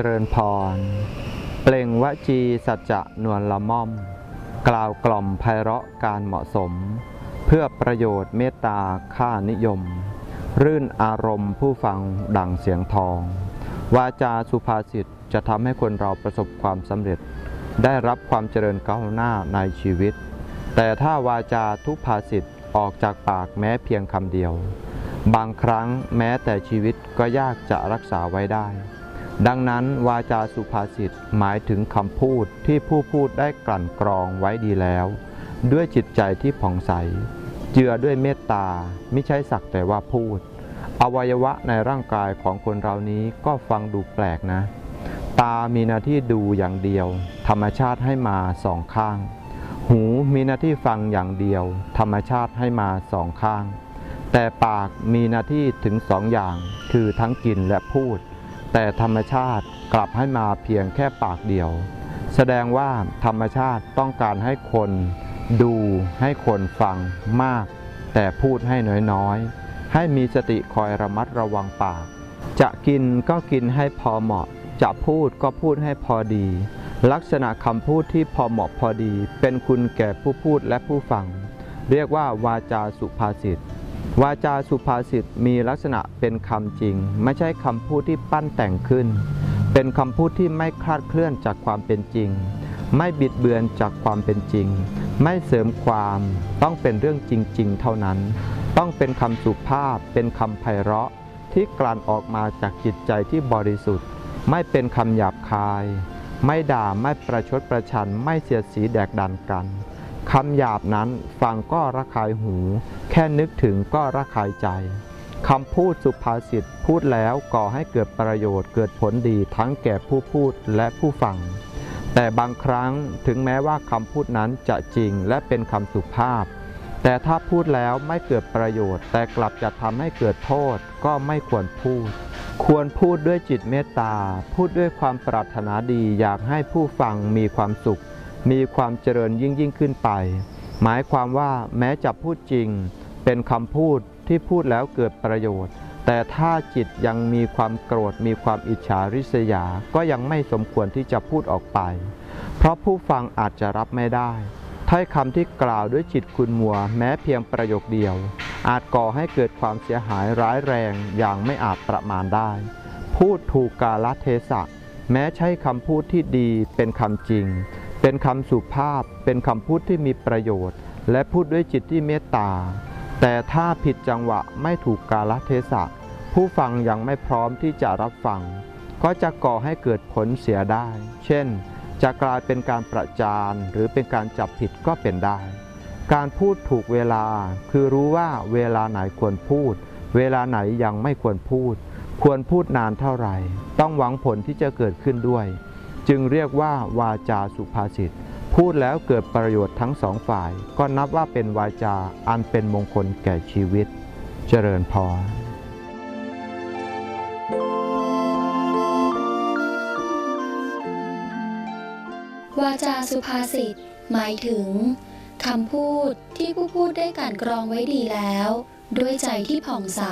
จริญพร เปล่งวจีสัจจะนวลละม่อม กล่าวกล่อมไพเราะการเหมาะสม เพื่อประโยชน์เมตตาค่านิยม รื่นอารมณ์ผู้ฟังดังเสียงทอง วาจาสุภาษิตจะทำให้คนเราประสบความสำเร็จ ได้รับความเจริญก้าวหน้าในชีวิต แต่ถ้าวาจาทุพภาษิตออกจากปากแม้เพียงคำเดียว บางครั้งแม้แต่ชีวิตก็ยากจะรักษาไว้ได้ ดังนั้นวาจาสุภาษิตหมายถึงคำพูดที่ผู้พูดได้กลั่นกรองไว้ดีแล้ว ด้วยจิตใจที่ผ่องใส เจือด้วยเมตตาไม่ใช่สักแต่ว่าพูด อวัยวะในร่างกายของคนเรานี้ก็ฟังดูแปลกนะ ตามีหน้าที่ดูอย่างเดียว ธรรมชาติให้มาสองข้าง หูมีหน้าที่ฟังอย่างเดียว ธรรมชาติให้มาสองข้าง แต่ปากมีหน้าที่ถึงสองอย่าง คือทั้งกินและพูด แต่ธรรมชาติกลับให้มาเพียงแค่ปากเดียว แสดงว่าธรรมชาติต้องการให้คนดูให้คนฟังมาก แต่พูดให้น้อยๆ ให้มีสติคอยระมัดระวังปาก จะกินก็กินให้พอเหมาะ จะพูดก็พูดให้พอดี ลักษณะคำพูดที่พอเหมาะพอดี เป็นคุณแก่ผู้พูดและผู้ฟัง เรียกว่าวาจาสุภาษิต วาจาสุภาษิตมีลักษณะเป็นคำจริง ไม่ใช่คำพูดที่ปั้นแต่งขึ้น เป็นคำพูดที่ไม่คลาดเคลื่อนจากความเป็นจริง ไม่บิดเบือนจากความเป็นจริง ไม่เสริมความต้องเป็นเรื่องจริง ๆ เท่านั้น ต้องเป็นคำสุภาพเป็นคำไพเราะที่กลั่นออกมาจากจิตใจที่บริสุทธิ์ ไม่เป็นคำหยาบคาย ไม่ด่าไม่ประชดประชันไม่เสียดสีแดกดันกัน คำหยาบนั้นฟังก็ระคายหู แค่นึกถึงก็ระคายใจคำพูดสุภาษิตพูดแล้วก่อให้เกิดประโยชน์เกิดผลดีทั้งแก่ผู้พูดและผู้ฟัง แต่บางครั้งถึงแม้ว่าคำพูดนั้นจะจริงและเป็นคำสุภาพ แต่ถ้าพูดแล้วไม่เกิดประโยชน์ แต่กลับจะทำให้เกิดโทษก็ไม่ควรพูด ควรพูดด้วยจิตเมตตา พูดด้วยความปรารถนาดีอยากให้ผู้ฟังมีความสุข มีความเจริญยิ่งยิ่งขึ้นไป หมายความว่าแม้จะพูดจริง เป็นคำพูดที่พูดแล้วเกิดประโยชน์ แต่ถ้าจิตยังมีความโกรธ มีความอิจฉาริษยา ก็ยังไม่สมควรที่จะพูดออกไป เพราะผู้ฟังอาจจะรับไม่ได้ถ้อยคำที่กล่าวด้วยจิตคุณมัว แม้เพียงประโยคเดียว อาจก่อให้เกิดความเสียหายร้ายแรงอย่างไม่อาจประมาณได้ พูดถูกกาลเทศะ แม้ใช้คำพูดที่ดีเป็นคำจริง เป็นคำสุภาพ เป็นคำพูดที่มีประโยชน์ และพูดด้วยจิตที่เมตตา แต่ถ้าผิดจังหวะไม่ถูกกาลเทศะ ผู้ฟังยังไม่พร้อมที่จะรับฟัง ก็จะก่อให้เกิดผลเสียได้ เช่น จะกลายเป็นการประจานหรือเป็นการจับผิดก็เป็นได้ การพูดถูกเวลา คือรู้ว่าเวลาไหนควรพูด เวลาไหนยังไม่ควรพูด ควรพูดนานเท่าไหร่ ต้องหวังผลที่จะเกิดขึ้นด้วย จึงเรียกว่าวาจาสุภาษิต พูดแล้วเกิดประโยชน์ทั้งสองฝ่าย ก็นับว่าเป็นวาจาอันเป็นมงคลแก่ชีวิต เจริญพรวาจาสุภาษิต หมายถึงคำพูดที่ผู้พูดได้กลั่นกรองไว้ดีแล้ว ด้วยใจที่ผ่องใส